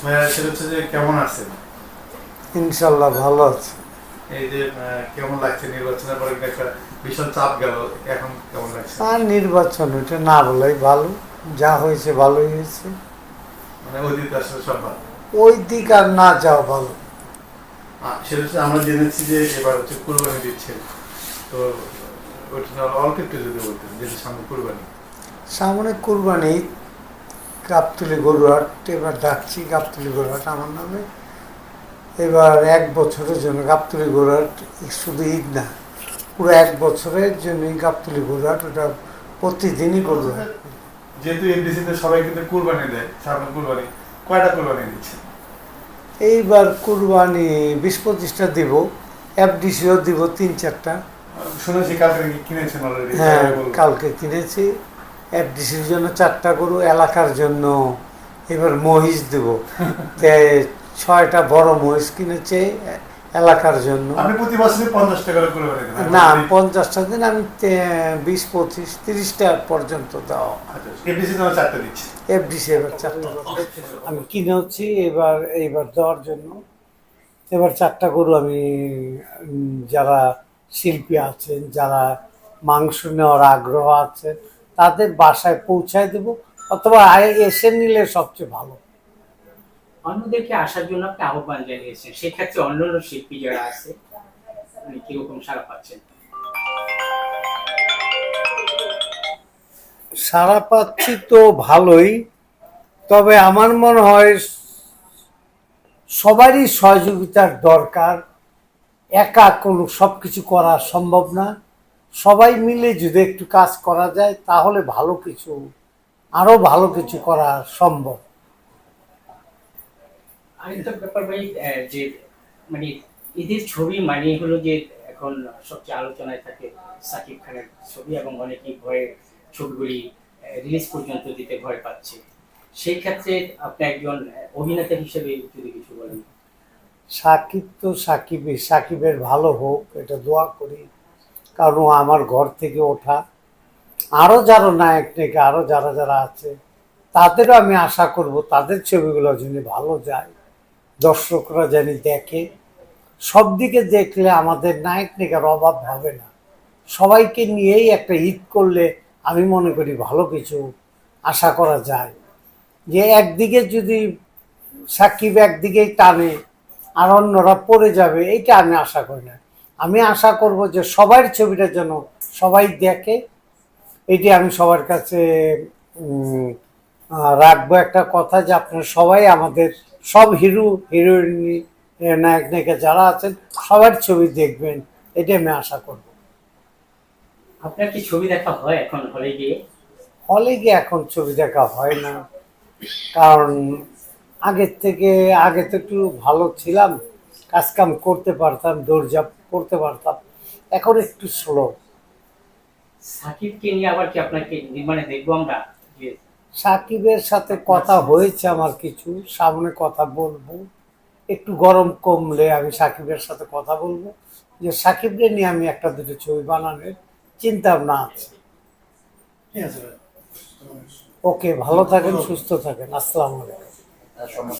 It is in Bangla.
সেটা হচ্ছে যে কেমন আছেন? ইনশাল্লাহ ভালো আছে। এই যে কেমন লাগছে নির্বাচনের পরে? একটা ভীষণ চাপ গেল এখন কেমন লাগছে? আর নির্বাচন এটা না বলাই ভালো। যা হয়েছে ভালোই হয়েছে। মানে অতীত আসলে সব ভালো। ওই দিক আর না যাওয়া ভালো। সেটা হচ্ছে আমরা জেনেছি যে এবার হচ্ছে কুরবানি দিচ্ছেন তো নিয়ে অল্প একটু যদি বলতেন যেহেতু সামনে কুরবানি। সামনে কুরবানি গাবতলি গরুহাট এবার ডাকছি গাবতলি গরুহাট আমার নামে। এবার এক বছরের জন্য গাবতলি গরুহাট শুধু ঈদ না পুরো এক বছরের জন্যই গাবতলি গরুহাট ওটা প্রতিদিনই গরুহাট যেহেতু এমডিসিতে সবাই কিন্তু কুরবানি দেয় সামনে কুরবানি কয়টা কুরবানি দিচ্ছে? এইবার কুরবানি বিশ পঁচিশটা দিব এফডিসিও দিব তিন চারটা। শুনেছি কালকে কিনেছেন হ্যাঁ কালকে কিনেছি এফডিসির জন্য চারটা গরু এলাকার জন্য এবার মহিষ দেব। ছয়টা বড় মহিষ কিনেছে এলাকার জন্য। আপনি প্রতি বছরই পঞ্চাশ টাকা করে না পঞ্চাশটা দিন আমি বিশ পঁচিশ তিরিশটা পর্যন্ত দেওয়া। চারটে দিচ্ছে। এফডিসি এবার চারটা। আমি কিনেছি এবার এইবার দেওয়ার জন্য। এবার চারটা গরু আমি যারা শিল্পী আছেন যারা মাংস নেওয়ার আগ্রহ আছে তাদের বাসায় পৌঁছায় দেব অথবা আয়- এসে নিলে সবচেয়ে ভালো। অন্যদেরকে আসার জন্য আপনি আহ্বান জানিয়েছেন। সেক্ষেত্রে অন্যান্য শিল্পী যারা আছে কীরকম সারা পাচ্ছেন? সারা পাচ্ছি তো ভালোই তবে আমার মনে হয় সবারই সহযোগিতার দরকার। একা কোনো সব কিছু করা সম্ভব না। সবাই মিলে যদি একটু কাজ করা যায় তাহলে ভালো কিছু আরও ভালো কিছু করা সম্ভব। আরেকটা ব্যাপার ভাই যে মানে ঈদের ছবি মানে হলো যে এখন সবচেয়ে আলোচনায় থাকে সাকিব খানের ছবি এবং অনেকেই ভয়ে ছবিগুলি রিলিজ পর্যন্ত দিতে ভয় পাচ্ছে। সেই ক্ষেত্রে আপনি একজন অভিনেতা হিসেবে যদি কিছু বলেন। সাকিব তো সাকিবই সাকিবের ভালো হোক এটা দোয়া করি। কারণ আমার ঘর থেকে ওঠা আরও যারা নায়ক নায়িকা আরও যারা যারা আছে, তাদেরও আমি আশা করব তাদের ছবিগুলো যেন ভালো যায়। দর্শকরা যেন দেখে। সব দিকে দেখলে আমাদের নায়ক নায়িকার অভাব হবে না। সবাইকে নিয়েই একটা ঈদ করলে আমি মনে করি ভালো কিছু আশা করা যায়। যে একদিকে যদি সাকিব একদিকেই টানে আর অন্যরা পড়ে যাবে, এইটা আমি আশা করি না। আমি আশা করব যে সবার ছবিটা যেন সবাই দেখে। এটি আমি সবার কাছে রাখব একটা কথা যে আপনারা সবাই আমাদের সব হিরো হিরোইন নায়ক নায়িকা যারা আছেন সবার ছবি দেখবেন। এটি আমি আশা করব। আপনার কি ছবি দেখা হয় এখন হলে গিয়ে? হলে গিয়ে এখন ছবি দেখা হয় না। কারণ আগের থেকে আগে তো একটু ভালো ছিলাম কাজকাম করতে পারতাম দৌড়ঝাঁপ করতে পারতাম। এখন একটু স্লো সাকিবকে নিয়ে আবার কি আপনাকে নির্মাণে দেখব আমরা? সাকিবের সাথে কথা হয়েছে আমার কিছু সামনে কথা বলব। একটু গরম কমলে আমি সাকিবের সাথে কথা বলব। যে সাকিবকে নিয়ে আমি একটা দুটো ছবি বানানোর চিন্তা ভাবনা আছে আছে ওকে ভালো থাকেন সুস্থ থাকেন। আসসালামু আলাইকুম।